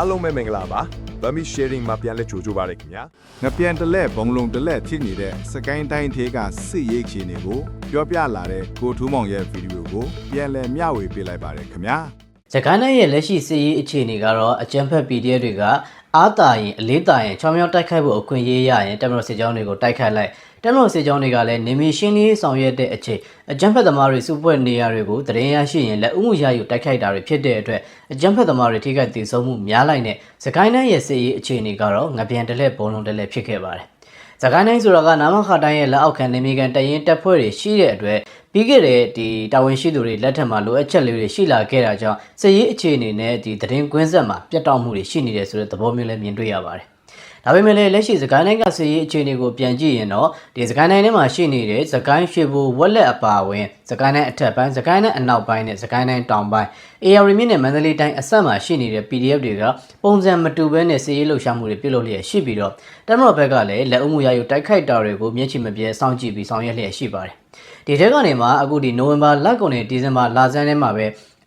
အားလုံးပဲမင်္ဂလာပါဗမီ sharing မှာပြန်လဲကြိုကြပါရခင်ဗျာငပြန်တလက်ဘုံလုံးတလက်ဖြစ်နေတဲ့စကိုင်းတိုင်းသေးကစစ်ရေးအခြေအနေကိုပြောပြလာတဲ့ကိုထူးမောင်ရဲ့ဗီဒီယိုကိုပြန်လည်မျှဝေပေးလိုက်ပါတယ်ခင်ဗျာ။စကိုင်းတိုင်းရဲ့လက်ရှိစစ်ရေးအခြေအနေကတော့အကြမ်းဖက် PDF တွေကအားတာရင်အလေးတာရင်ချောင်းမြောင်းတိုက်ခိုက်ဖို့အခွင့်အရေးရရင်တမတော်စစ်ကြောင်းတွေကိုတိုက်ခိုက်လိုက် တမတော်စစ်ကြောင်းတွေကလည်းနေမီရှင်းလေးဆောင်ရွက်တဲ့အချိန်အကြမ်းဖက်သမားတွေစုပွဲနေရာတွေကိုတရင်ရရှိရင်လက်ဥမှုရယူတိုက်ခိုက်တာတွေဖြစ်တဲ့အတွက်အကြမ်းဖက်သမားတွေထိခိုက်ဒေဆုံးမှုများလိုက်တဲ့စကိုင်းတိုင်းရဲ့စစ်ရေးအခြေအနေကတော့ငပြန်တလက်ဘုံလုံးတလက်ဖြစ်ခဲ့ပါတယ်။စကိုင်းတိုင်းဆိုတာကနာမခတိုင်းရဲ့လက်အောက်ခံနေမီကန်တရင်တပ်ဖွဲ့တွေရှိတဲ့အတွက်ပြီးခဲ့တဲ့ဒီတာဝန်ရှိသူတွေလက်ထက်မှာလိုအပ်ချက်လေးတွေရှိလာခဲ့တာကြောင့်စစ်ရေးအခြေအနေနဲ့ဒီသတင်းကွင်းဆက်မှာပြတ်တောက်မှုတွေရှိနေတယ်ဆိုတဲ့သဘောမျိုးလည်းမြင်တွေ့ရပါတယ်။ ဒါပေမဲ့လည်းလက်ရှိစကိုင်းတိုင်းကစစ်ရေးအခြေအနေကိုပြန်ကြည့်ရင်တော့ဒီစကိုင်းတိုင်းထဲမှာရှိနေတဲ့စကိုင်းရွှေဘိုဝက်လက်အပါအဝင်စကိုင်းတိုင်းအထက်ပိုင်းစကိုင်းတိုင်းအနောက်ပိုင်းနဲ့စကိုင်းတိုင်းတောင်ပိုင်း AR မြင့်နဲ့မန္တလေးတိုင်းအဆက်မှာရှိနေတဲ့ PDF တွေကပုံစံမတူဘဲနဲ့စစ်ရေးလှုပ်ရှားမှုတွေပြုလုပ်လျက်ရှိပြီးတော့တမတော်ဘက်ကလည်းလက်အုပ်မှုရယူတိုက်ခိုက်တာတွေကိုမျက်ခြေမပြဲစောင့်ကြည့်ပြီးဆောင်ရွက်လျက်ရှိပါတယ်။ဒီထဲကနေမှအခုဒီနိုဝင်ဘာလကုန်နဲ့ဒီဇင်ဘာလဆန်းထဲမှာပဲ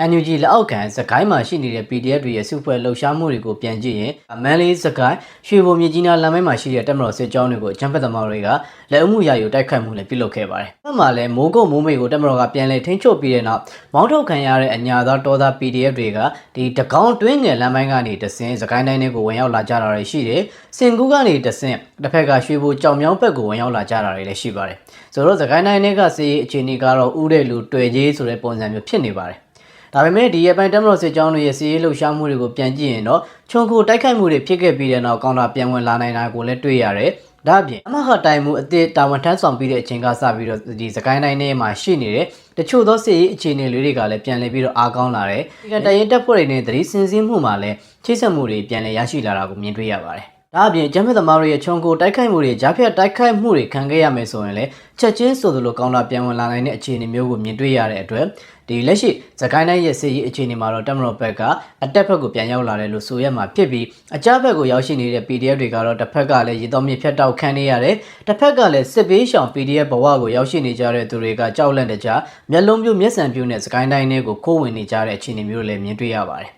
NUG လက်အောက်ခံစကိုင်းမှာရှိနေတဲ့ PDF တွေရဲ့စုဖွဲ့လှုပ်ရှားမှုတွေကိုပြန်ကြည့်ရင်မန်လေးစကိုင်းရွှေဘုံမြကြီးနားလမ်းမိုင်းမှာရှိတဲ့တက်မတော်စစ်ကြောင်းတွေကိုအကြမ်းဖက်သမားတွေကလက်အုပ်မှုရယူတိုက်ခိုက်မှုနဲ့ပြုလုပ်ခဲ့ပါတယ်။အဲ့မှာလည်းမိုးကုတ်မိုးမိတ်ကိုတက်မတော်ကပြန်လည်ထိန်းချုပ်ပြီးတဲ့နောက်မောင်းထုတ်ခံရတဲ့အညာသားတော်သား PDF တွေကဒီတကောင်းတွင်းငယ်လမ်းမိုင်းကနေတဆင်းစကိုင်းတိုင်းတွေကိုဝင်ရောက်လာကြတာတွေရှိတယ်။စင်ကူးကနေတဆင်းတစ်ဖက်ကရွှေဘိုကြောင်မြောင်းဘက်ကိုဝင်ရောက်လာကြတာတွေလည်းရှိပါတယ်။ဆိုတော့စကိုင်းတိုင်းတွေကစီးအခြေအနေကတော့ဥတဲ့လူတွေ့ကြီးဆိုတဲ့ပုံစံမျိုးဖြစ်နေပါတယ်။ ဒါပေမဲ့ဒီရပိုင်းတမတော်စစ်ကြောင်းတွေရဲ့စီးရေးလှုပ်ရှားမှုတွေကိုပြန်ကြည့်ရင်တော့ခြုံခိုတိုက်ခိုက်မှုတွေဖြစ်ခဲ့ပြီးတဲ့နောက်ကောင်တာပြန်ဝင်လာနိုင်တာကိုလည်းတွေ့ရတယ်။ဒါ့အပြင်အမဟာတိုင်မှုအသစ်တာဝန်ထမ်းဆောင်ပြီးတဲ့အချိန်ကစပြီးတော့ဒီစကိုင်းတိုင်းထဲမှာရှိနေတဲ့တချို့သောစစ်ရေးအခြေအနေလေးတွေကလည်းပြန်လည်ပြီးတော့အားကောင်းလာတယ်။ဒီကတရင်တပ်ဖွဲ့တွေနဲ့သတိစင်စင်းမှုမှာလည်းချိတ်ဆက်မှုတွေပြန်လည်ရရှိလာတာကိုမြင်တွေ့ရပါတယ်။ဒါအပြင်ကျမ်းဖက်သမားတွေရဲ့ခြုံကိုတိုက်ခိုက်မှုတွေဂျားဖြတ်တိုက်ခိုက်မှုတွေခံခဲ့ရမယ်ဆိုရင်လည်းချက်ချင်းဆိုသလိုကောင်းတာပြန်ဝင်လာနိုင်တဲ့အခြေအနေမျိုးကိုမြင်တွေ့ရတဲ့အတွက် ဒီလက်ရှိသခိုင်းတိုင်းရဲ့စစ်ရေးအခြေအနေမှာတော့တက်မတော်ဘက်ကအတက်ဘက်ကိုပြန်ရောက်လာတယ်လို့ဆိုရမှာဖြစ်ပြီးအကြဘက်ကိုရောက်ရှိနေတဲ့ PDF တွေကတော့တစ်ဖက်ကလည်းရေတော်မြစ်ဖြတ်တောက်ခံနေရတယ်တစ်ဖက်ကလည်းစစ်ပေးရှောင် PDF ဘဝကိုရောက်ရှိနေကြတဲ့သူတွေကကြောက်လန့်တကြားမျက်လုံးပြူမျက်စံပြူနဲ့သခိုင်းတိုင်းတွေကိုခိုးဝင်နေကြတဲ့အခြေအနေမျိုးတွေလည်းမြင်တွေ့ရပါတယ်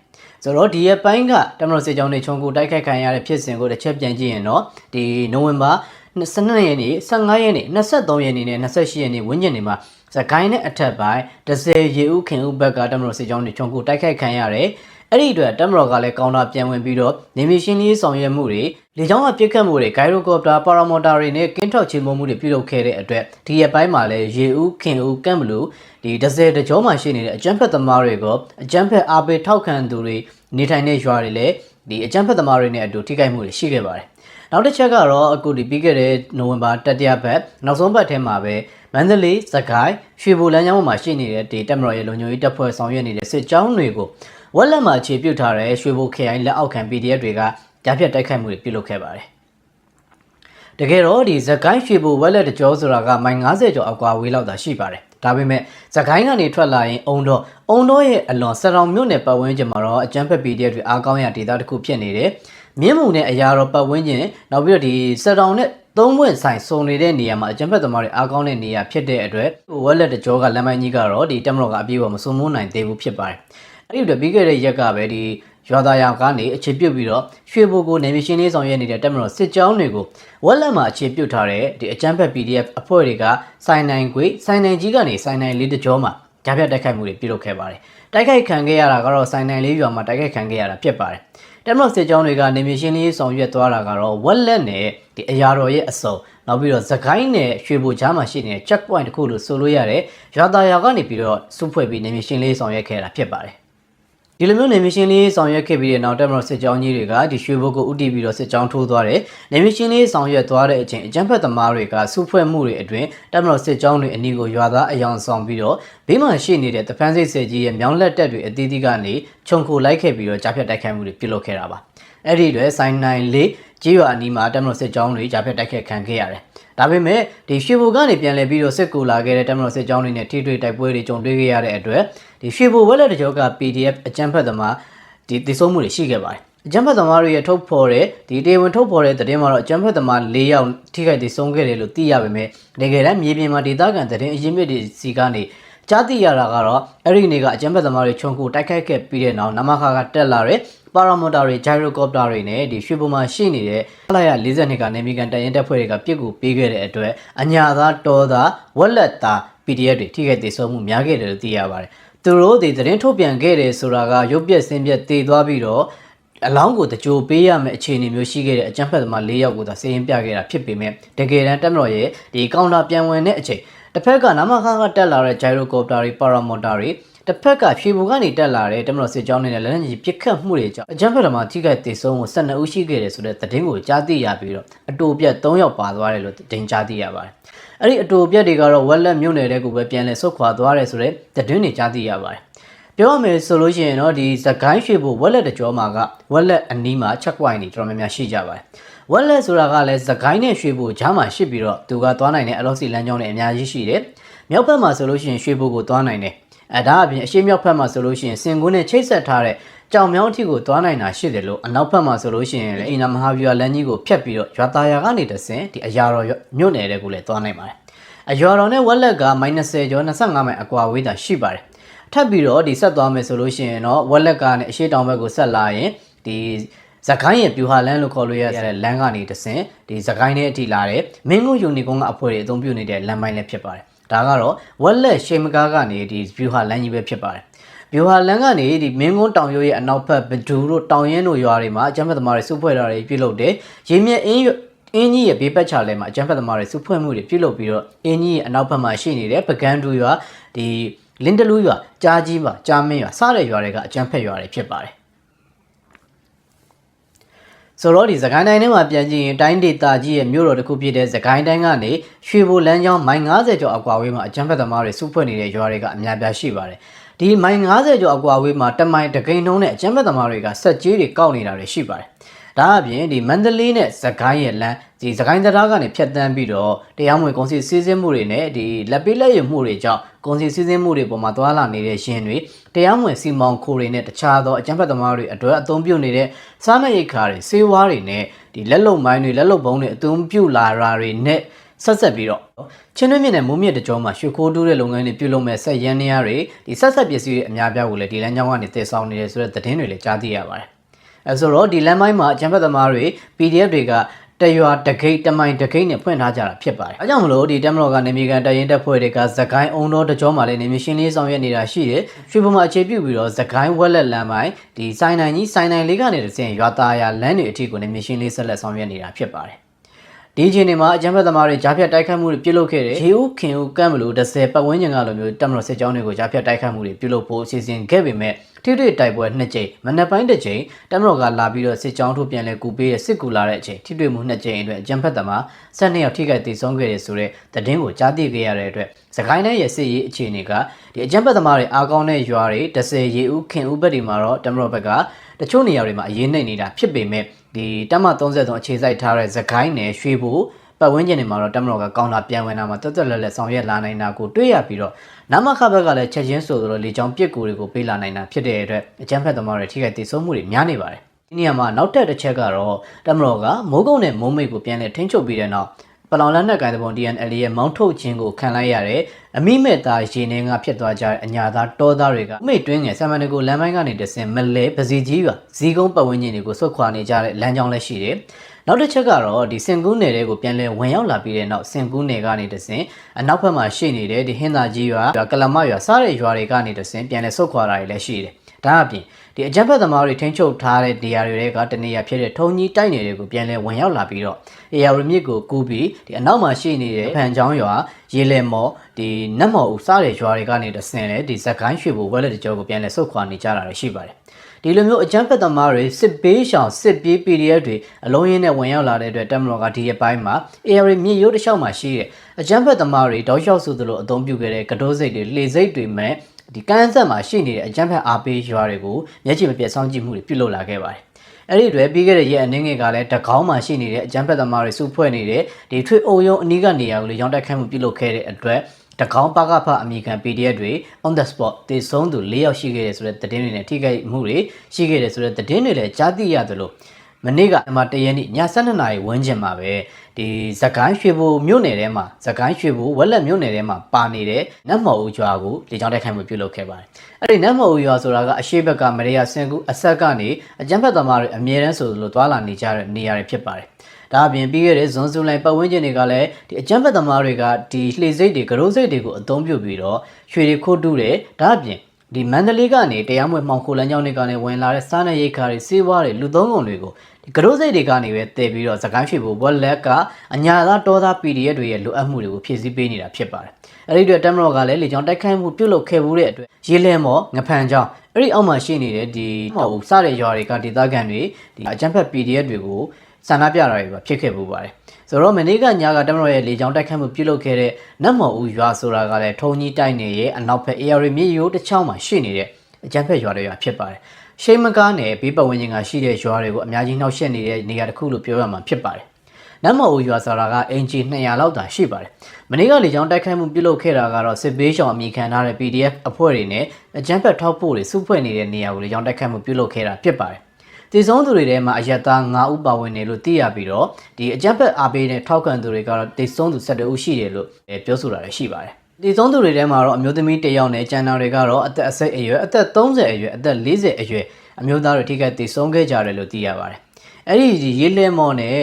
ဆိုတော့ဒီရက်ပိုင်းကတမတော်စစ်ကြောင်းတွေခြုံကိုတိုက်ခိုက်ခံရတဲ့ဖြစ်စဉ်ကိုတစ်ချက်ပြန်ကြည့်ရင်တော့ဒီနိုဝင်ဘာ 12ရက်နေ့15ရက်နေ့23ရက်နေ့နဲ့28ရက်နေ့ဝန်းကျင်တွေမှာစကိုင်းနဲ့အထက်ပိုင်းဒဇယ်ရေဦးခင်ဦးဘက်ကတမတော်စစ်ကြောင်းတွေခြုံကိုတိုက်ခိုက်ခံရတယ်အဲ့ဒီအတွက်တမတော်ကလည်းကောင်တာပြန်ဝင်ပြီးတော့နေမီရှင်းလေးဆောင်ရွက်မှုတွေလေကြောင်းကပစ်ခတ်မှုတွေဂိုင်ရိုကော်ပတာပါရာမော်တာတွေနဲ့ကင်းထောက်ချေမှုမှုတွေပြုလုပ်ခဲ့တဲ့အတွက်ဒီရက်ပိုင်းမှာလည်းရေဦးခင်ဦးကမ်ဘလူဒီဒဇယ်တကြောမှာရှိနေတဲ့အကြမ်းဖက်သမားတွေကိုအကြမ်းဖက်အားပေးထောက်ခံသူတွေနေထိုင်တဲ့ရွာတွေလည်းဒီအကြမ်းဖက်သမားတွေနဲ့အတူထိခိုက်မှုတွေရှိခဲ့ပါတယ် နောက်တစ်ချက်ကတော့အခုဒီပြီးခဲ့တဲ့နိုဝင်ဘာတတိယပတ်နောက်ဆုံးပတ်ထဲမှာပဲမန္တလေးစကိုင်းရွှေဘိုလမ်းကြောင်းမှာရှိနေတဲ့ဒီတက်မတော်ရဲ့လုံခြုံရေးတပ်ဖွဲ့ဆောင်ရွက်နေတဲ့စစ်ကြောင်းတွေကိုဝက်လက်မှာခြေပြုတ်ထားတဲ့ရွှေဘို KI လက်အောက်ခံ PDF တွေကကြားဖြတ်တိုက်ခိုက်မှုတွေပြုလုပ်ခဲ့ပါတယ်တကယ်တော့ဒီဇကိုင်းရွှေဘိုဝက်လက်တကြောဆိုတာကမိုင်90ကျော်အကွာဝေးလောက်သာရှိပါတယ်ဒါပေမဲ့ဇကိုင်းကနေထွက်လာရင်အုံတော့အုံတော့ရဲ့အလွန်စတောင်မြို့နယ်ပတ်ဝန်းကျင်မှာတော့အကျန်းဖက် PDF တွေအားကောင်းရဒေသတစ်ခုဖြစ်နေတယ် မြင်းမုံနဲ့အရာတော်ပတ်ဝန်းကျင်နောက်ပြီးတော့ဒီစတောင်နဲ့သုံးပွင့်ဆိုင်စုံနေတဲ့နေရာမှာအကျံဖက်သမားတွေအားကောင်းတဲ့နေရာဖြစ်တဲ့အတွက်ဝက်လက်တကြောကလမ်းမိုင်းကြီးကတော့ဒီတက်မတော်ကအပြေးပေါ်မစုံမနိုင်သေးဘူးဖြစ်ပါတယ်။အဲ့ဒီအတွက်ပြီးခဲ့တဲ့ရက်ကပဲဒီရွာသားရောင်ကနေအခြေပြုတ်ပြီးတော့ရွှေဘိုကိုနေမရှင်လေးဆောင်ရွက်နေတဲ့တက်မတော်စစ်ကြောင်းတွေကိုဝက်လက်မှာအခြေပြုတ်ထားတဲ့ဒီအကျံဖက် PDF အဖွဲ့တွေကစိုင်းနိုင်ခွေစိုင်းနိုင်ကြီးကနေစိုင်းနိုင်လေးတကြောမှာကြားဖြတ်တိုက်ခိုက်မှုတွေပြုလုပ်ခဲ့ပါတယ်။တိုက်ခိုက်ခံခဲ့ရတာကတော့စိုင်းနိုင်လေးရွာမှာတိုက်ခိုက်ခံခဲ့ရတာဖြစ်ပါတယ်။ တက်မတော်စစ်ကြောင်းတွေကနေမရှင်လေးဆောင်ရွက်သွားတာကတော့ဝက်လက်နဲ့ဒီအရာတော်ရဲ့အစုံနောက်ပြီးတော့သခိုင်းနဲ့ရွှေဘိုချားမှာရှိနေတဲ့ check point တစ်ခုလို့ဆိုလို့ရတယ်ရွာသားရွာကနေပြီးတော့စုဖွဲ့ပြီးနေမရှင်လေးဆောင်ရွက်ခဲ့တာဖြစ်ပါတယ် ဒီလိုမျိုးနေမရှင်လေးဆောင်ရွက်ခဲ့ပြီးတဲ့နောက်တက်မတော်စစ်ကြောင်းကြီးတွေကဒီရွှေဘိုကိုဥတီပြီးတော့စစ်ကြောင်းထိုးသွားတယ်နေမရှင်လေးဆောင်ရွက်သွားတဲ့အချိန်အကြမ်းဖက်သမားတွေကစုဖွဲ့မှုတွေအတွင်းတက်မတော်စစ်ကြောင်းတွေအနီးကိုရွာသားအယောင်ဆောင်ပြီးတော့ဘေးမှာရှိနေတဲ့တဖန်စိတ်ဆယ်ကြီးရဲ့မြောင်းလက်တက်တွေအသီးသီးကနေခြုံခိုလိုက်ခဲ့ပြီးတော့ကြားဖြတ်တိုက်ခိုက်မှုတွေပြုလုပ်ခဲ့တာပါအဲ့ဒီတွေစိုင်းနိုင်လေးကြီးရွာအနီးမှာတက်မတော်စစ်ကြောင်းတွေကြားဖြတ်တိုက်ခိုက်ခံခဲ့ရတယ်။ဒါပေမဲ့ဒီရွှေဘိုကနေပြန်လည်ပြီးတော့စစ်ကူလာခဲ့တဲ့တက်မတော်စစ်ကြောင်းတွေနဲ့ထိတွေ့တိုက်ပွဲတွေကြုံတွေ့ခဲ့ရတဲ့အတွက် ဒီရွှေဘိုဝက်လက်တကြောက PDF အကြမ်းဖက်သမားဒီတည်ဆုံမှုတွေရှိခဲ့ပါတယ်။အကြမ်းဖက်သမားတွေရဲ့ထုတ်ဖော်တဲ့ဒီတေဝန်ထုတ်ဖော်တဲ့သတင်းမှာတော့အကြမ်းဖက်သမား၄ယောက်ထိခိုက်တည်ဆုံခဲ့တယ်လို့သိရပေမဲ့တကယ်တမ်းမြေပြင်မှာဒေသခံသတင်းအရင်းမြစ်တွေစီကနေကြားသိရတာကတော့အဲ့ဒီနေ့ကအကြမ်းဖက်သမားတွေခြုံကိုတိုက်ခိုက်ခဲ့ပြီးတဲ့နောက်နမခါကတက်လာတဲ့ပါရာမော်တာတွေဂျိုင်ရိုကော်ပတာတွေနဲ့ဒီရွှေပုံမှာရှိနေတဲ့အလိုက်ရ42ကနေမီကန်တရင်တပ်ဖွဲ့တွေကပြစ်ကူပေးခဲ့တဲ့အတွက်အညာသားတော်သားဝက်လက်သား PDF တွေထိခိုက်ဒေဆုံးမှုများခဲ့တယ်လို့သိရပါတယ် သူတို့ဒီသတင်းထုတ်ပြန်ခဲ့တယ်ဆိုတာကရုပ်ပြက်စင်းပြက်တည်သွားပြီးတော့အလောင်းကိုတကြိုပေးရမယ့်အခြေအနေမျိုးရှိခဲ့တဲ့အကြမ်းဖက်သမား၄ယောက်ကိုသာစီရင်ပြခဲ့တာဖြစ်ပေမဲ့တကယ်တမ်းတက်မတော်ရဲ့ဒီကောင်တာပြန်ဝင်တဲ့အချိန်တစ်ဖက်ကနမခါကတက်လာတဲ့ဂျိုင်ရိုကော်ပတာတွေပါရာမော်တာတွေတစ်ဖက်ကဖြေဘူကနေတက်လာတဲ့တက်မတော်စစ်ကြောင်းတွေနဲ့လက်နက်ကြီးပစ်ခတ်မှုတွေကြောင့်အကြမ်းဖက်သမားထိခိုက်ဒေဆုံးကို12ဦးရှိခဲ့တယ်ဆိုတဲ့သတင်းကိုကြားသိရပြီးတော့အတူပြတ်3ယောက်ပါသွားတယ်လို့တင်ကြားသိရပါတယ် အဲ့ဒီအတူပြတ်တွေကတော့ဝက်လက်မြို့နယ်တဲ့ကိုပဲပြန်လဲဆုတ်ခွာသွားတယ်ဆိုတဲ့သတင်းတွေကြားသိရပါတယ်ပြောရမယ်ဆိုလို့ရှိရင်တော့ဒီသကိုင်းရွှေဖို့ဝက်လက်တကြောမှာကဝက်လက်အနီးမှာချက်ကွိုင်းနေတော်တော်များများရှိကြပါတယ်။ဝက်လက်ဆိုတာကလည်းသကိုင်းနဲ့ရွှေဖို့ကြားမှာရှိပြီးတော့သူကသွားနိုင်တဲ့အလောစီလမ်းကြောင်းတွေအများကြီးရှိတယ်။မြောက်ဘက်မှာဆိုလို့ရှိရင်ရွှေဖို့ကိုသွားနိုင်တယ်။အဲဒါအပြင်အရှေ့မြောက်ဘက်မှာဆိုလို့ရှိရင်စင်ကုန်းနဲ့ချိတ်ဆက်ထားတဲ့ ကြောင်မြောင်းအထိကိုသွားနိုင်တာရှိတယ်လို့အနောက်ဘက်မှာဆိုလို့ရှိရင်လည်းအင်နာမဟာဗျူဟာလမ်းကြီးကိုဖြတ်ပြီးတော့ရွာသားယာကနေတဆင်ဒီအရာတော်မြို့နယ်တဲ့ကိုလည်းသွားနိုင်ပါတယ်။အရွာတော်နဲ့ဝက်လက်ကမိုင်20ကျော်25မိုင်အကွာဝေးတာရှိပါတယ်။ထပ်ပြီးတော့ဒီဆက်သွားမယ်ဆိုလို့ရှိရင်တော့ဝက်လက်ကနေအရှိတောင်ဘက်ကိုဆက်လာရင်ဒီဇကိုင်းရဲ့ပြူဟာလန်းလို့ခေါ်လို့ရတဲ့လမ်းကနေတဆင်ဒီဇကိုင်းနဲ့အထိလာတဲ့မင်းကုန်းယူနီကုန်းကအဖွဲတွေအသုံးပြုနေတဲ့လမ်းပိုင်းလည်းဖြစ်ပါတယ်။ဒါကတော့ဝက်လက်ရှေမကားကနေဒီပြူဟာလမ်းကြီးပဲဖြစ်ပါတယ်။ ပြူဟာလန်းကနေဒီမင်းကုန်းတောင်ရိုးရဲ့အနောက်ဘက်ဘဒူတို့တောင်ရင်းတို့ရွာတွေမှာအကြမ်းဖက်သမားတွေစုဖွဲ့တာတွေပြုလုပ်တယ်။ရေမြက်အင်းရွအင်းကြီးရဲ့ဘေးပတ်ချလဲမှာအကြမ်းဖက်သမားတွေစုဖွဲ့မှုတွေပြုလုပ်ပြီးတော့အင်းကြီးရဲ့အနောက်ဘက်မှာရှိနေတဲ့ပကန်းတူရွာဒီလင်းတလူးရွာကြားကြီးပါကြားမင်းရွာစတဲ့ရွာတွေကအကြမ်းဖက်ရွာတွေဖြစ်ပါတယ်ဆိုတော့ဒီသခိုင်းတိုင်းထဲမှာပြန်ကြည့်ရင်တိုင်းဒေသကြီးရဲ့မြို့တော်တစ်ခုဖြစ်တဲ့သခိုင်းတိုင်းကနေရွှေဘိုလမ်းကြောင်းမိုင်90ကျော်အကွာဝေးမှာအကြမ်းဖက်သမားတွေစုဖွဲ့နေတဲ့ရွာတွေကအများပြားရှိပါတယ် ဒီမိုင်90ကျော်အကွာဝေးမှာတမိုင်တကိန်နှုံးနဲ့အကြမ်းဖက်သမားတွေကစက်ကြီးတွေကောက်နေတာတွေရှိပါတယ်ဒါအပြင်ဒီမန္တလေးနဲ့သခိုင်းရဲ့လမ်းဒီသခိုင်းတရားကနေဖြတ်တန်းပြီးတော့တရားမဝင်ကုန်စည်စည်းစိမ်မှုတွေနဲ့ဒီလက်ပေးလက်ရမှုတွေကြောင့်ကုန်စည်စည်းစိမ်မှုတွေပေါ်မှာသွာလာနေတဲ့ရှင်တွေတရားမဝင်စီမောင်ခိုတွေနဲ့တခြားသောအကြမ်းဖက်သမားတွေအတွက်အသုံးပြုနေတဲ့စားနပ်ရိက္ခာတွေစေဝါးတွေနဲ့ဒီလက်လုံမိုင်းတွေလက်လုံဘုံတွေအသုံးပြုလာတာတွေနဲ့ ဆက်ဆက်ပြီးတော့ချင်းတွင်းမြင့်နဲ့မိုးမြင့်တကြောမှာရွှေခိုးတူးတဲ့လုပ်ငန်းတွေပြုလုပ်မဲ့ဆက်ရန်နေရတွေဒီဆက်ဆက်ပစ္စည်းတွေအများပြားကိုလည်းဒီလမ်းကြောင်းကနေတည်ဆောက်နေတယ်ဆိုတဲ့သတင်းတွေလည်းကြားသိရပါတယ်အဲဆိုတော့ဒီလမ်းပိုင်းမှာအကြံဖက်သမားတွေ PDF တွေကတရွာတဂိတ်တမိုင်တဂိတ်နဲ့ဖွင့်ထားကြတာဖြစ်ပါတယ်။အဲကြောင့်မလို့ဒီတက်မတော်ကနေမြေကန်တရင်တက်ဖွဲ့တွေကသကိုင်းအုံတော်တကြောမှာလည်းနေမရှင်းလေးဆောင်ရွက်နေတာရှိတယ်။ရွှေဘုံမှာအခြေပြုပြီးတော့သကိုင်းဝက်လက်လမ်းပိုင်းဒီဆိုင်နိုင်ကြီးဆိုင်နိုင်လေးကနေတဆင်ရွာသားရလမ်းတွေအထိကိုနေမရှင်းလေးဆက်လက်ဆောင်ရွက်နေတာဖြစ်ပါတယ်။ ဒီအချိန်တွေမှာအကြမ်းဖက်သမားတွေကြားဖြတ်တိုက်ခတ်မှုတွေပြုလုပ်ခဲ့တယ်။ရေဦးခင်ဦးကမ်းမလို့10ပတ်ဝန်းကျင်ကလိုမျိုးတက်မတော်စစ်ကြောင်းတွေကိုကြားဖြတ်တိုက်ခတ်မှုတွေပြုလုပ်ဖို့အစီအစဉ်ခဲ့ပေမဲ့ ထိတွေ့တိုက်ပွဲနှစ်ကြိမ်မနက်ပိုင်းတစ်ကြိမ်တက်မတော်ကလာပြီးတော့စစ်ကြောင်းထုတ်ပြန်လဲကူပေးတဲ့စစ်ကူလာတဲ့အချိန်ထိတွေ့မှုနှစ်ကြိမ်အတွက်အကြမ်းဖက်သမား12ယောက်ထိခိုက်ဒေဆုံးခဲ့တယ်ဆိုတဲ့သတင်းကိုကြားသိခဲ့ရတဲ့အတွက်စကိုင်းတိုင်းရဲ့စစ်ရေးအခြေအနေကဒီအကြမ်းဖက်သမားတွေအားကောင်းတဲ့ရွာတွေ10ရေဦးခင်ဦးဘက်တွေမှာတော့တက်မတော်ဘက်ကတချို့နေရာတွေမှာအရေးနှိမ့်နေတာဖြစ်ပေမဲ့ဒီတက်မ33အခြေစိုက်ထားတဲ့စကိုင်းနယ်ရွှေဘို ပတ်ဝန်းကျင်တွေမှာတော့တက်မတော်ကကောင်းတာပြန်ဝင်လာမှာတက်တက်လက်လက်ဆောင်ရွက်လာနိုင်တာကိုတွေ့ရပြီးတော့နမခဘက်ကလည်းချက်ချင်းဆိုသလိုလေချောင်းပြစ်ကူတွေကိုပေးလာနိုင်တာဖြစ်တဲ့အတွက်အကြမ်းဖက်သမားတွေထိခိုက်ဒေဆုံးမှုတွေများနေပါတယ်ဒီနေရာမှာနောက်ထပ်တစ်ချက်ကတော့တက်မတော်ကမိုးကုတ်နဲ့မိုးမိတ်ကိုပြန်လည်ထိန်းချုပ်ပြီးတဲ့နောက်ပလောင်လက်နက်ကိုင်တဲ့ပုံ DNL ရဲ့မောင်းထုတ်ခြင်းကိုခံလိုက်ရတဲ့အမိမဲ့သားရေနေကဖြစ်သွားကြတဲ့အညာသားတောသားတွေကမိတ်တွင်းငယ်ဆမ်မန်တကိုလမ်းပိုင်းကနေတဆင်မလဲပစီကြီးရွာဇီကုန်းပတ်ဝန်းကျင်တွေကိုဆွတ်ခွာနေကြတဲ့လမ်းကြောင်းလည်းရှိတယ် နောက်တစ်ချက်ကတော့ဒီစင်ကူးနယ်တွေကိုပြန်လဲဝင်ရောက်လာပြီးတဲ့နောက်စင်ကူးနယ်ကနေတဆင်အနောက်ဘက်မှာရှိနေတဲ့ဒီဟင်းသာကြီးရွာကလမရွာစတဲ့ရွာတွေကနေတဆင်ပြန်လဲဆုတ်ခွာတာတွေလည်းရှိတယ်။ဒါအပြင်ဒီအကြမ်းဖက်သမားတွေထိန်းချုပ်ထားတဲ့နေရာတွေကတနေရာဖြစ်တဲ့ထုံကြီးတိုက်နယ်တွေကိုပြန်လဲဝင်ရောက်လာပြီးတော့အေယာဝမြစ်ကိုကူးပြီးဒီအနောက်မှာရှိနေတဲ့ဖန်ချောင်းရွာရေလယ်မော်ဒီနတ်မော်ဦးစတဲ့ရွာတွေကနေတဆင်လဲဒီဇက်ကိုင်းရွှေဘိုဝက်လက်တကြောကိုပြန်လဲဆုတ်ခွာနေကြတာတွေရှိပါတယ်။ ဒီလိုမျိုးအကြမ်းဖက်သမားတွေစစ်ပေးရှောင်စစ်ပြေး PDF တွေအလုံးရင်းနဲ့ဝင်ရောက်လာတဲ့အတွက်တက်မတော်ကဒီရက်ပိုင်းမှာ AR မြေရိုးတစ်လျှောက်မှာရှိတဲ့အကြမ်းဖက်သမားတွေတောက်လျှောက်ဆိုသလိုအသုံးပြုခဲ့တဲ့ကတိုးစိတ်တွေလှေစိတ်တွေမဲ့ဒီကန်းဆက်မှာရှိနေတဲ့အကြမ်းဖက်အားပေးရွာတွေကိုမျက်ခြေမပြတ်စောင့်ကြည့်မှုတွေပြုလုပ်လာခဲ့ပါတယ်။အဲ့ဒီတွေပြီးခဲ့တဲ့ရက်အနေငယ်ကလည်းတကောင်းမှရှိနေတဲ့အကြမ်းဖက်သမားတွေစုဖွဲ့နေတဲ့ဒီထွေအုံယုံအနီးကနေရာကိုလေရောင်းတက်ခတ်မှုပြုလုပ်ခဲ့တဲ့အတွက် တကောင်းပကဖအမိခံ PDF တွေ on the spot တည်ဆုံးသူ၄ယောက်ရှိခဲ့တယ်ဆိုတဲ့သတင်းတွေနဲ့ထိခိုက်မှုတွေရှိခဲ့တယ်ဆိုတဲ့သတင်းတွေလည်းကြားသိရသလိုမနေ့ကမှတရက်နေ့ည7:00နာရီဝန်းကျင်မှာပဲဒီဇကိုင်းရွှေဘိုမြို့နယ်ထဲမှာဇကိုင်းရွှေဘိုဝက်လက်မြို့နယ်ထဲမှာပါနေတဲ့နတ်မော်ဦးကျွာကိုလေကြောင်းတိုက်ခိုက်မှုပြုလုပ်ခဲ့ပါတယ်။အဲ့ဒီနတ်မော်ဦးရွာဆိုတာကအရှိဘက်ကမရေယာစင်ကူအဆက်ကနေအကြမ်းဖက်သမားတွေအမြဲတမ်းဆိုလိုသွာလာနေကြတဲ့နေရာတွေဖြစ်ပါတယ်။ ဒါအပြင်ပြီးခဲ့တဲ့ဇွန်ဇူလိုင်ပတ်ဝန်းကျင်တွေကလည်းဒီအကြမ်းဖက်သမားတွေကဒီလှေစိတ်တွေကရိုးစိတ်တွေကိုအသုံးပြုပြီးတော့ရွှေတွေခိုးတူးတယ်ဒါအပြင်ဒီမန္တလေးကနေတရားမဝင်မှောင်ခိုလမ်းကြောင်းတွေကနေဝင်လာတဲ့စားနပ်ရိက္ခာတွေစေးဝါးတွေလူသုံးကုန်တွေကိုဒီကရိုးစိတ်တွေကနေပဲတည်ပြီးတော့စကိုင်းရွှေဘိုဘွက်လက်ကအညာသားတောသား PDF တွေရဲ့လိုအပ်မှုတွေကိုဖြည့်ဆည်းပေးနေတာဖြစ်ပါတယ်။အဲဒီအတွက်တမတော်ကလည်းလေကြောင်းတိုက်ခိုက်မှုပြုလုပ်ခဲ့မှုတဲ့အတွက်ရေလဲမော်ငဖန်ချောင်းအဲ့ဒီအောက်မှာရှိနေတဲ့ဒီဟိုစတဲ့ရွာတွေကဒေသခံတွေဒီအကြမ်းဖက် PDF တွေကို ဆန္ဒပြတာတွေပါဖြစ်ခဲ့ပူပါတယ်။ဆိုတော့မနေ့ကညကတမတော်ရဲ့လေကြောင်းတိုက်ခိုက်မှုပြုလုပ်ခဲ့တဲ့နတ်မော်ဦးရွာဆိုတာကလည်းထုံကြီးတိုက်နေရဲ့အနောက်ဘက် AR မြေရိုးတစ်ချောင်းမှာရှိနေတဲ့အကြမ်းဖက်ရွာတွေရွာဖြစ်ပါတယ်။ရှိမကားနယ်ဘေးပတ်ဝန်းကျင်ကရှိတဲ့ရွာတွေကိုအများကြီးနှောက်ယှက်နေတဲ့နေရာတစ်ခုလို့ပြောရမှာဖြစ်ပါတယ်။နတ်မော်ဦးရွာဆိုတာကအင်ဂျီ200လောက်သာရှိပါတယ်။မနေ့ကလေကြောင်းတိုက်ခိုက်မှုပြုလုပ်ခဲ့တာကတော့စစ်ဘေးရှောင်အမိခံထားတဲ့ PDF အဖွဲ့တွေနဲ့အကြမ်းဖက်ထောက်ပို့တွေစုဖွဲ့နေတဲ့နေရာကိုလေကြောင်းတိုက်ခိုက်မှုပြုလုပ်ခဲ့တာဖြစ်ပါတယ်။ တည်ဆုံးသူတွေထဲမှာအရက်သား9ဦးပါဝင်တယ်လို့သိရပြီးတော့ဒီအကြမ်းဖက်အားပေးတဲ့ထောက်ခံသူတွေကတော့တည်ဆုံးသူ12ဦးရှိတယ်လို့ပြောဆိုတာလည်းရှိပါတယ်။တည်ဆုံးသူတွေထဲမှာတော့အမျိုးသမီးတစ်ယောက်နဲ့ကျန်တာတွေကတော့အသက်အစိတ်အရွယ်အသက်30အရွယ်အသက်40အရွယ်အမျိုးသားတွေထိခိုက်တည်ဆုံးခဲ့ကြတယ်လို့သိရပါတယ်။အဲ့ဒီရေလဲမော်နဲ့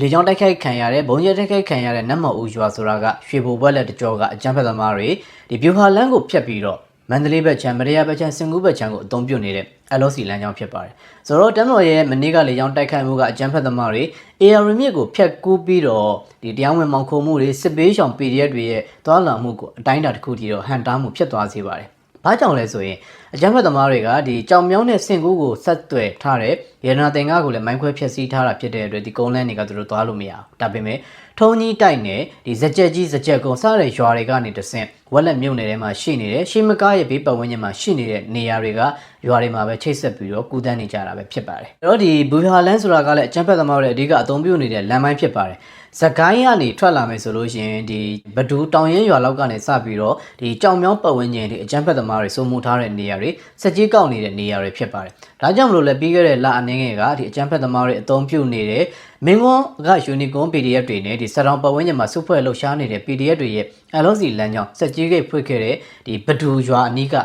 လေကြောင်းတိုက်ခိုက်ခံရတဲ့ဘုံရဲတိုက်ခိုက်ခံရတဲ့နတ်မော်ဦးရွာဆိုတာကရွှေဘိုဘက်လက်တကြောကအကြမ်းဖက်သမားတွေဒီဗျူဟာလန်းကိုဖျက်ပြီးတော့ မန္တလေးဘက်ခြမ်းမရရဘက်ခြမ်းစင်ကူးဘက်ခြမ်းကိုအုံပြုတ်နေတဲ့ LOC လမ်းကြောင်းဖြစ်ပါတယ်။ဆိုတော့တမ်တော်ရဲ့မနေ့ကလေကြောင်းတိုက်ခိုက်မှုကအကြမ်းဖက်သမားတွေ AR မြစ်ကိုဖျက်ကူးပြီးတော့ဒီတရားဝင်မောင်ခိုမှုတွေစစ်ပေးရှောင် PDF တွေရဲ့သွားလာမှုကိုအတိုင်းအတာတစ်ခုတည်းတော့ဟန်တားမှုဖြစ်သွားစေပါတယ်။ဘာကြောင့်လဲဆိုရင် အကြမ်းဖက်သမားတွေကဒီကြောင်မြောင်းနဲ့စင်ကူးကိုဆက်သွယ်ထားတဲ့ရတနာတင်ကားကိုလည်းမိုင်းခွဲဖျက်ဆီးထားတာဖြစ်တဲ့အတွက်ဒီကုန်းလန်းတွေကသူတို့သွားလို့မရဘူး။ဒါပေမဲ့ထုံကြီးတိုက်နဲ့ဒီဇကြက်ကြီးဇကြက်ကုန်းစတဲ့ရွာတွေကနေတဆင့်ဝက်လက်မြို့နယ်ထဲမှာရှိနေတဲ့ရှေးမကားရဲ့ဘေးပတ်ဝန်းကျင်မှာရှိနေတဲ့နေရာတွေကရွာတွေမှာပဲချိတ်ဆက်ပြီးတော့ကူးတန်းနေကြတာပဲဖြစ်ပါတယ်။အဲ့တော့ဒီဘူဟာလန်ဆိုတာကလည်းအကြမ်းဖက်သမားတွေအဓိကအသုံးပြုနေတဲ့လမ်းမိုင်းဖြစ်ပါတယ်။ဇကိုင်းကနေထွက်လာမယ်ဆိုလို့ရှိရင်ဒီဘဒူတောင်ရင်ရွာလောက်ကနေစပြီးတော့ဒီကြောင်မြောင်းပတ်ဝန်းကျင်ဒီအကြမ်းဖက်သမားတွေစိုးမိုးထားတဲ့နေရာတွေစက်ကြီးကောက်နေတဲ့နေရာတွေဖြစ်ပါတယ်။ဒါကြောင့်မလို့လည်းပြီးခဲ့တဲ့လအနေငယ်ကဒီအကြမ်းဖက်သမားတွေအသုံးပြုနေတဲ့မင်းကွန်းကယူနီကွန် PDF တွေနဲ့ဒီစက်တောင်ပတ်ဝန်းကျင်မှာစုဖွဲ့လှုပ်ရှားနေတဲ့ PDF တွေရဲ့ LOC လမ်းကြောင်းစက်ကြီးဂိတ်ဖွင့်ခဲ့တဲ့ဒီဘဒူရွာအနီးက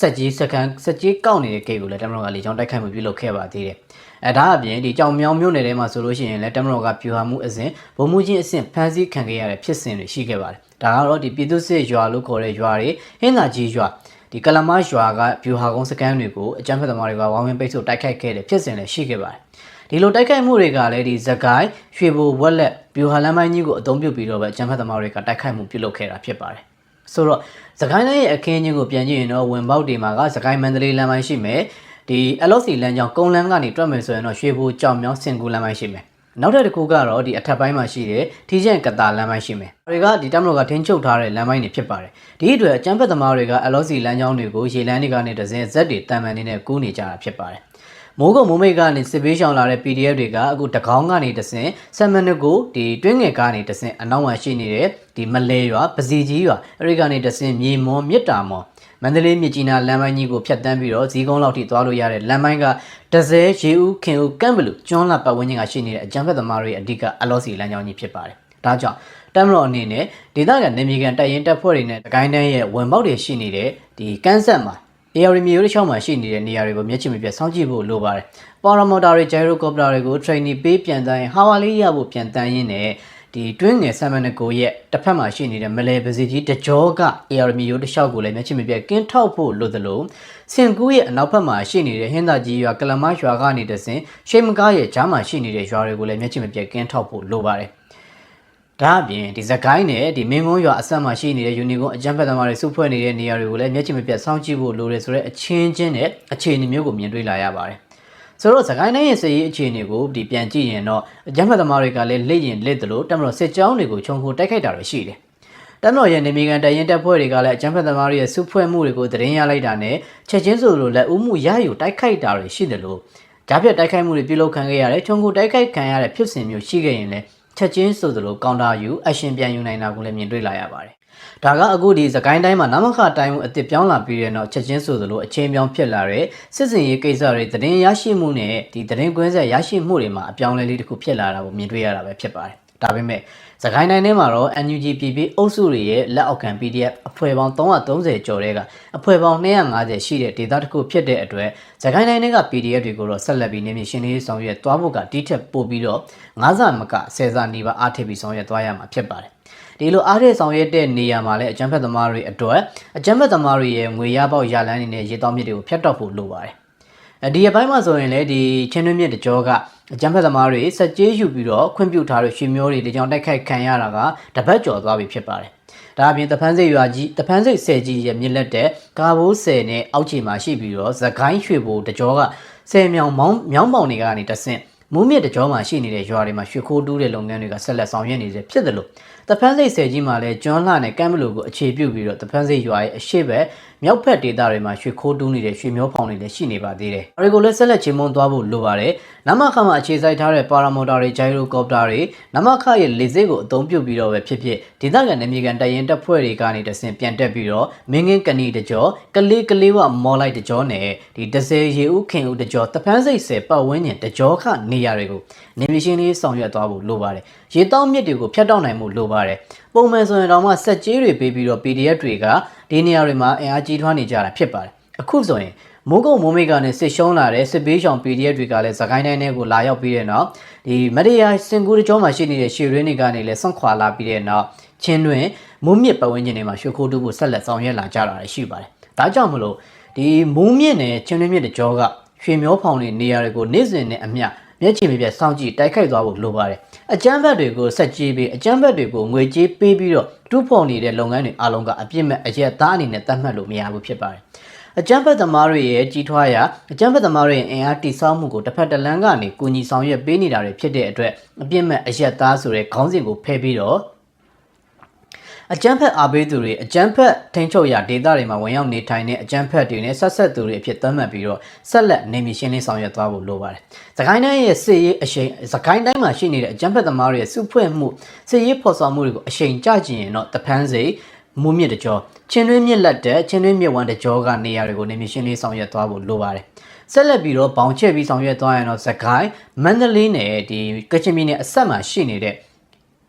စက်ကြီးစကန်စက်ကြီးကောက်နေတဲ့ဂိတ်ကိုလည်းတမန်တော်ကလေကြောင်းတိုက်ခိုက်မှုပြုလုပ်ခဲ့ပါသေးတယ်။အဲဒါအပြင်ဒီကြောင်မြောင်မြို့နယ်ထဲမှာဆိုလို့ရှိရင်လည်းတမန်တော်ကပြူဟာမှုအစဉ်ဗိုလ်မှူးချင်းအဆင့်ဖမ်းဆီးခံခဲ့ရတဲ့ဖြစ်စဉ်တွေရှိခဲ့ပါတယ်။ဒါကတော့ဒီပြည်သူစစ်ရွာလို့ခေါ်တဲ့ရွာတွေဟင်းသာကြီးရွာ ဒီကလမရွာကဗျူဟာကုန်းစကန်တွေကိုအကြမ်းဖက်သမားတွေကဝိုင်းဝန်းပိတ်ဆို့တိုက်ခိုက်ခဲ့တဲ့ဖြစ်စဉ်လည်းရှိခဲ့ပါတယ်။ဒီလိုတိုက်ခိုက်မှုတွေကလည်းဒီဇကိုင်းရွှေဘိုဝက်လက်ဗျူဟာလမ်းမိုင်းကြီးကိုအသုံးပြုပြီးတော့ပဲအကြမ်းဖက်သမားတွေကတိုက်ခိုက်မှုပြုလုပ်ခဲ့တာဖြစ်ပါတယ်။ဆိုတော့သခိုင်းတိုင်းရဲ့အခင်းချင်းကိုပြန်ကြည့်ရင်တော့ဝင်ပေါက်တွေမှာကသခိုင်းမန္တလေးလမ်းပိုင်းရှိမယ်ဒီ LOC လမ်းကြောင်းကုန်းလမ်းကနေတွက်မယ်ဆိုရင်တော့ရွှေဘိုကြောင်မြောင်းစင်ကူလမ်းပိုင်းရှိမယ် နောက်ထပ်တစ်ခုကတော့ဒီအထက်ပိုင်းမှာရှိတဲ့ထီးကျန်ကတာလမ်းပိုင်းရှိမယ်။တွေကဒီတမ်မလို့ကထင်းချုပ်ထားတဲ့လမ်းပိုင်းတွေဖြစ်ပါတယ်။ဒီအတွက်အကျန်းဖက်သမားတွေက LOC လမ်းကြောင်းတွေကိုရေလမ်းတွေကနေတစင်းဇက်တွေတန်ပန်နေနဲ့ကူးနေကြတာဖြစ်ပါတယ်။မိုးကုတ်မိုးမိတ်ကနေစစ်ပေးရှောင်လာတဲ့ PDF တွေကအခုတကောင်းကနေတဆင်ဆမ်မနစ်ကိုဒီတွင်းငယ်ကနေတဆင်အနောက်မှာရှိနေတဲ့ဒီမလဲရွာပစီကြီးရွာအဲဒီကနေတဆင်မြေမွန်မြစ်တာမွန် မန္တလေးမြစ်ကြီးနားလမ်းပိုင်းကြီးကိုဖြတ်တန်းပြီးတော့ဇီးကုန်းလောက်ထိသွားလို့ရတဲ့လမ်းပိုင်းကဒဇဲရေဦးခင်ဦးကန့်ဘလူကျွန်းလာပတ်ဝန်းကျင်ကရှိနေတဲ့အကြံဖက်သမားတွေရဲ့အဓိကအလောစီလမ်းကြောင်းကြီးဖြစ်ပါတယ်။ဒါကြောင့်တမ်မတော်အနေနဲ့ဒေသခံနေမြေကန်တိုက်ရင်တပ်ဖွဲ့တွေနဲ့တကိုင်းတန်းရဲ့ဝင်ပေါက်တွေရှိနေတဲ့ဒီကန်းဆက်မှာ AR မြေရိုးတစ်ချောင်းမှာရှိနေတဲ့နေရာတွေကိုမျက်ခြေမပြတ်စောင့်ကြည့်ဖို့လိုပါတယ်။ပါရာမော်တာတွေဂျိုင်ရိုကော်ပတာတွေကို training ပေးပြန်တန်းရင်ဟာဝါလေးရဖို့ပြန်တန်းရင်းနဲ့ ဒီတွင်းငယ်ဆမ်မနကိုရဲ့တစ်ဖက်မှာရှိနေတဲ့မလဲပစီကြီးတကြောက AR မြေရိုးတစ်လျှောက်ကိုလည်းမျက်ခြေမပြတ်ကင်းထောက်ဖို့လိုသလိုစင်ကူးရဲ့အနောက်ဘက်မှာရှိနေတဲ့ဟင်းသာကြီးရွာကလမရွာကနေတဆင်ရှိမကားရဲ့ကြားမှာရှိနေတဲ့ရွာတွေကိုလည်းမျက်ခြေမပြတ်ကင်းထောက်ဖို့လိုပါတယ်။ဒါအပြင်ဒီဇကိုင်းနဲ့ဒီမင်းကုန်းရွာအဆက်မှာရှိနေတဲ့ယူနီကွန်အကြမ်းဖက်သမားတွေစုဖွဲ့နေတဲ့နေရာတွေကိုလည်းမျက်ခြေမပြတ်စောင့်ကြည့်ဖို့လိုတယ်ဆိုတဲ့အချင်းချင်းနဲ့အခြေအနေမျိုးကိုမြင်တွေ့လာရပါတယ်။ ဆိုတော့သခိုင်းတိုင်းရဲ့စည်ရေးအခြေအနေကိုဒီပြန်ကြည့်ရင်တော့အကြမ်းဖက်သမားတွေကလည်းလက်ရင်လက်သလိုတက်မလို့စစ်ကြောင်းတွေကိုခြုံခိုတိုက်ခိုက်တာတွေရှိတယ်။တက်မလို့ရဲ့နေမီကန်တရင်တပ်ဖွဲ့တွေကလည်းအကြမ်းဖက်သမားတွေရဲ့စုဖွဲ့မှုတွေကိုသတင်းရလိုက်တာနဲ့ချက်ချင်းဆိုလိုလက်ဦးမှုရယူတိုက်ခိုက်တာတွေရှိတယ်လို့ကြားပြတ်တိုက်ခိုက်မှုတွေပြုလုပ်ခံခဲ့ရတယ်ခြုံခိုတိုက်ခိုက်ခံရတဲ့ဖြစ်စဉ်မျိုးရှိခဲ့ရင်လည်းချက်ချင်းဆိုသလိုကောင်တာယူအရှင်ပြန်ယူနိုင်တာကိုလည်းမြင်တွေ့လာရပါတယ်။ ဒါကအခုဒီသကိုင်းတိုင်းမှာနမခတိုင်းမှုအစ်စ်ပြောင်းလာပြီးတဲ့နောက်ချက်ချင်းဆိုသလိုအချင်းပြောင်းဖြစ်လာတဲ့စစ်စင်ရေးကိစ္စတွေသတင်းရရှိမှုနဲ့ဒီသတင်းကွင်းဆက်ရရှိမှုတွေမှာအပြောင်းအလဲလေးတစ်ခုဖြစ်လာတာကိုမြင်တွေ့ရတာပဲဖြစ်ပါတယ်။ဒါပေမဲ့သကိုင်းတိုင်းထဲမှာတော့ NUG PP အုပ်စုတွေရဲ့လက်အောက်ခံ PDF အဖွဲ့ပေါင်း330ကျော်တဲ့ကအဖွဲ့ပေါင်း250ရှိတဲ့ဒေသတစ်ခုဖြစ်တဲ့အတွက်သကိုင်းတိုင်းထဲက PDF တွေကိုတော့ဆက်လက်ပြီးနေမြေရှင်းလင်းရေးဆောင်ရွက်သွားဖို့ကတိထက်ပို့ပြီးတော့9ဆမက10ဆနီးပါးအားထည့်ပြီးဆောင်ရွက်သွားရမှာဖြစ်ပါတယ်။ ဒီလိုအားရဆောင်ရွက်တဲ့နေရာမှာလည်းအကြမ်းဖက်သမားတွေအတွက်အကြမ်းဖက်သမားတွေရဲ့ငွေရပေါက်ရလန်းနေတဲ့ရေတောင်းမြစ်တွေကိုဖျက်တော့ဖို့လိုပါတယ်။အဲဒီအပိုင်းမှာဆိုရင်လည်းဒီချင်းတွင်းမြစ်တကြောကအကြမ်းဖက်သမားတွေစက်ကြေးယူပြီးတော့ခွင့်ပြုထားတဲ့ရွှေမျိုးတွေဒီကြောင်တိုက်ခိုက်ခံရတာကတပတ်ကျော်သွားပြီဖြစ်ပါတယ်။ဒါအပြင်တဖန်းစိတ်ရွာကြီးတဖန်းစိတ်ဆယ်ကြီးရဲ့မြစ်လက်တဲ့ကာဘိုးဆယ်နဲ့အောက်ခြေမှာရှိပြီးတော့သခိုင်းရွှေဘိုတကြောကဆယ်မြောင်မောင်းမြောင်းပေါင်တွေကနေတဆင့်မူးမြစ်တကြောမှာရှိနေတဲ့ရွာတွေမှာရွှေခိုးတူးတဲ့လုပ်ငန်းတွေကဆက်လက်ဆောင်ရွက်နေစေဖြစ်တယ်လို့ တဖန်းစိတ်ဆယ်ကြီးမှာလည်းကျွန်းလှနဲ့ကမ်းမလူကိုအခြေပြုပြီးတော့တဖန်းစိတ်ရွာရဲ့အရှိဘက် မြောက်ဖက်ဒေသတွေမှာရွှေခိုးတူးနေတဲ့ရွှေမျိုးဖောင်တွေလည်းရှိနေပါသေးတယ်။ဒါတွေကိုလည်းဆက်လက်ချင်းမွန်သွားဖို့လိုပါတယ်။နမခမှာအခြေစိုက်ထားတဲ့ပါရာမော်တာတွေဂျိုင်ရိုကော်ပတာတွေနမခရဲ့လေဆိပ်ကိုအသုံးပြုပြီးတော့ပဲဖြစ်ဖြစ်ဒေသခံနေမြေကန်တရင်တပ်ဖွဲ့တွေကနေတဆင့်ပြန်တက်ပြီးတော့မင်းငင်းကနီတကြောကလေးကလေးဝမော်လိုက်တကြောနဲ့ဒီဒဇယ်ရေဦးခင်ဦးတကြောတဖန်းစိတ်ဆယ်ပတ်ဝန်းကျင်တကြောခနေရာတွေကိုနေမြေရှင်းလေးဆောင်ရွက်သွားဖို့လိုပါတယ်။ရေတောင်းမြစ်တွေကိုဖျက်တောက်နိုင်မှုလိုပါတယ်။ ပုံမှန်ဆိုရင်တော့မှစက်ကြီးတွေပေးပြီးတော့ PDF တွေကဒီနေရာတွေမှာအင်အားကြီးထွားနေကြတာဖြစ်ပါတယ်။အခုဆိုရင်မိုးကုတ်မိုးမိတ်ကနေစစ်ရှုံးလာတဲ့စစ်ပေးရှောင် PDF တွေကလည်းသခိုင်းတိုင်းထဲကိုလာရောက်ပြီးတဲ့နောက်ဒီမရယာစင်ကူတကြောမှာရှိနေတဲ့ရှေရင်းတွေကနေလည်းဆွန့်ခွာလာပြီးတဲ့နောက်ချင်းတွင်မိုးမြစ်ပတ်ဝန်းကျင်တွေမှာရွှေခိုးတူးဖို့ဆက်လက်ဆောင်ရွက်လာကြတာရှိပါတယ်။ဒါကြောင့်မလို့ဒီမိုးမြစ်နဲ့ချင်းတွင်းမြစ်တကြောကရွှေမျောဖောင်တွေနေရာတွေကိုနေ့စဉ်နဲ့အမျှမျက်ခြေမပြတ်စောင့်ကြည့်တိုက်ခိုက်သွားဖို့လိုပါတယ်။ အကြမ်းဖက်တွေကိုဆက်ကြေးပြီးအကြမ်းဖက်တွေကိုငွေကြေးပေးပြီးတော့တူးဖော်နေတဲ့လုပ်ငန်းတွေအလုံးကအပြစ်မဲ့အရက်သားအနေနဲ့သတ်မှတ်လို့မရဘူးဖြစ်ပါတယ်။အကြမ်းဖက်သမားတွေရဲ့ကြီးထွားရာအကြမ်းဖက်သမားတွေရဲ့အင်အားတိစောက်မှုကိုတစ်ဖက်တစ်လမ်းကနေကူညီဆောင်ရွက်ပေးနေတာတွေဖြစ်တဲ့အတွက်အပြစ်မဲ့အရက်သားဆိုတဲ့ခေါင်းစဉ်ကိုဖယ်ပြီးတော့ အကြမ်းဖက်အားပေးသူတွေအကြမ်းဖက်ထိန်းချုပ်ရာဒေသတွေမှာဝင်ရောက်နေထိုင်တဲ့အကြမ်းဖက်တွေနဲ့ဆက်ဆက်သူတွေအဖြစ်သတ်မှတ်ပြီးတော့ဆက်လက်နေမည်ရှင်းလင်းဆောင်ရွက်သွားဖို့လိုပါတယ်။သခိုင်းတိုင်းရဲ့စစ်ရေးအရှိန်သခိုင်းတိုင်းမှာရှိနေတဲ့အကြမ်းဖက်သမားတွေရဲ့စုဖွဲ့မှုစစ်ရေးဖော်ဆောင်မှုတွေကိုအရှိန်ကျကျင်ရင်တော့တဖန်းစိမူးမြစ်တကြောချင်းတွင်းမြစ်လက်တဲ့ချင်းတွင်းမြစ်ဝမ်းတကြောကနေရာတွေကိုနေမည်ရှင်းလင်းဆောင်ရွက်သွားဖို့လိုပါတယ်။ဆက်လက်ပြီးတော့ဘောင်ချက်ပြီးဆောင်ရွက်သွားရင်တော့သခိုင်းမန္တလေးနဲ့ဒီကချင်ပြည်နယ်အဆက်မှာရှိနေတဲ့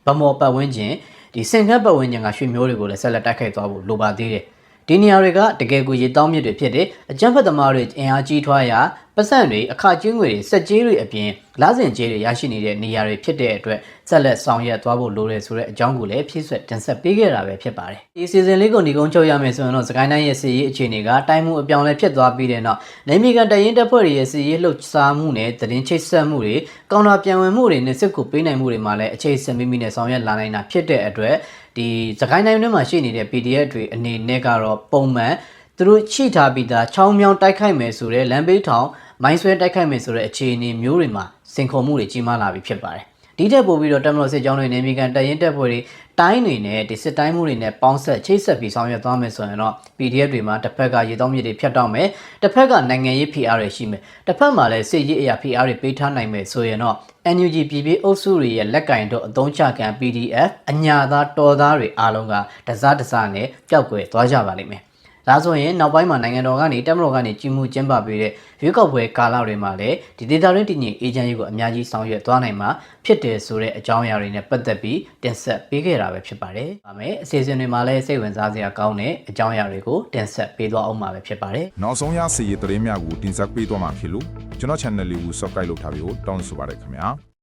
ဗမော်ပတ်ဝန်းကျင် ဒီစင်ကပ်ပတ်ဝန်းကျင်ကရွှေမျိုးတွေကိုလည်းဆက်လက်တိုက်ခိုက်သွားဖို့လိုပါသေးတယ်။ ဒီနေရာတွေကတကယ်ကိုရေတောင်းမြစ်တွေဖြစ်တဲ့အကြမ်းဖက်သမားတွေအင်အားကြီးထွားရာပတ်စံတွေအခကျင်းငွေတွေစက်ကြေးတွေအပြင်လာစဉ်ကြေးတွေရရှိနေတဲ့နေရာတွေဖြစ်တဲ့အတွက်ဆက်လက်ဆောင်ရွက်သွားဖို့လိုတယ်ဆိုတဲ့အကြောင်းကိုလည်းဖြည့်ဆွက်တင်ဆက်ပေးခဲ့တာပဲဖြစ်ပါတယ်။ဒီစီဇန်လေးကိုညီကုန်းချုပ်ရမယ်ဆိုရင်တော့စကိုင်းတိုင်းရဲ့စီရေးအခြေအနေကတိုင်းမှုအပြောင်းလဲဖြစ်သွားပြီးတဲ့နောက်နေမီကန်တရင်တပ်ဖွဲ့တွေရဲ့စီရေးလှုပ်ရှားမှုနဲ့သတင်းချိတ်ဆက်မှုတွေကောင်တာပြန်ဝင်မှုတွေနဲ့စစ်ကူပေးနိုင်မှုတွေမှာလည်းအခြေအစမိမိနဲ့ဆောင်ရွက်လာနိုင်တာဖြစ်တဲ့အတွက် ဒီစကိုင်းတိုင်းထဲမှာရှိနေတဲ့ PDF တွေအနေနဲ့ကတော့ပုံမှန်သူတို့ချိထားပြီးသားချောင်းမြောင်းတိုက်ခိုက်မယ်ဆိုတဲ့လမ်းဘေးထောင်မိုင်းဆွဲတိုက်ခိုက်မယ်ဆိုတဲ့အခြေအနေမျိုးတွေမှာစင်ခုံမှုတွေကြီးမားလာပြီဖြစ်ပါတယ်။ဒီထက်ပိုပြီးတော့တမလို့စစ်ကြောင်းတွေနေမြေကန်တရင်တက်ဖွဲ့တွေ တိုင်းတွေနဲ့ဒီစစ်တိုင်းမှုတွေနဲ့ပေါင်းဆက်ချိတ်ဆက်ပြီးဆောင်ရွက်သွားမယ်ဆိုရင်တော့ PDF တွေမှာတစ်ဖက်ကရေတောင်းမြစ်တွေဖြတ်တောက်မယ်တစ်ဖက်ကနိုင်ငံရေး PR တွေရှိမယ်တစ်ဖက်မှာလည်းစစ်ရေးအရာ PR တွေပေးထားနိုင်မယ်ဆိုရင်တော့ NUG ပြည်ပြည်အုပ်စုတွေရဲ့လက်ကင်တို့အသုံးချခံ PDF အညာသားတော်သားတွေအားလုံးကတစားတစားနဲ့ပျောက်ကွယ်သွားကြပါလိမ့်မယ် ဒါဆိုရင်နောက်ပိုင်းမှာနိုင်ငံတော်ကနေတက်မတော်ကနေကြီးမှုကျင်းပပေးတဲ့ရွေးကောက်ပွဲကာလတွေမှာလည်းဒီဒေတာရင်းတည်ငြိမ်အေဂျင့်ရေးကိုအများကြီးဆောင်ရွက်သွားနိုင်မှာဖြစ်တယ်ဆိုတဲ့အကြောင်းအရာတွေနဲ့ပတ်သက်ပြီးတင်ဆက်ပေးခဲ့တာပဲဖြစ်ပါတယ်။ဒါမဲ့အစီအစဉ်တွေမှာလည်းစိတ်ဝင်စားစရာကောင်းတဲ့အကြောင်းအရာတွေကိုတင်ဆက်ပေးသွားအောင်မှာပဲဖြစ်ပါတယ်နောက်ဆုံးရစီရေးသတင်းများကိုတင်ဆက်ပေးသွားမှာဖြစ်လို့ကျွန်တော် channel လေးကို subscribe လုပ်ထားပြီးတော့တောင်းဆိုပါရခင်ဗျာ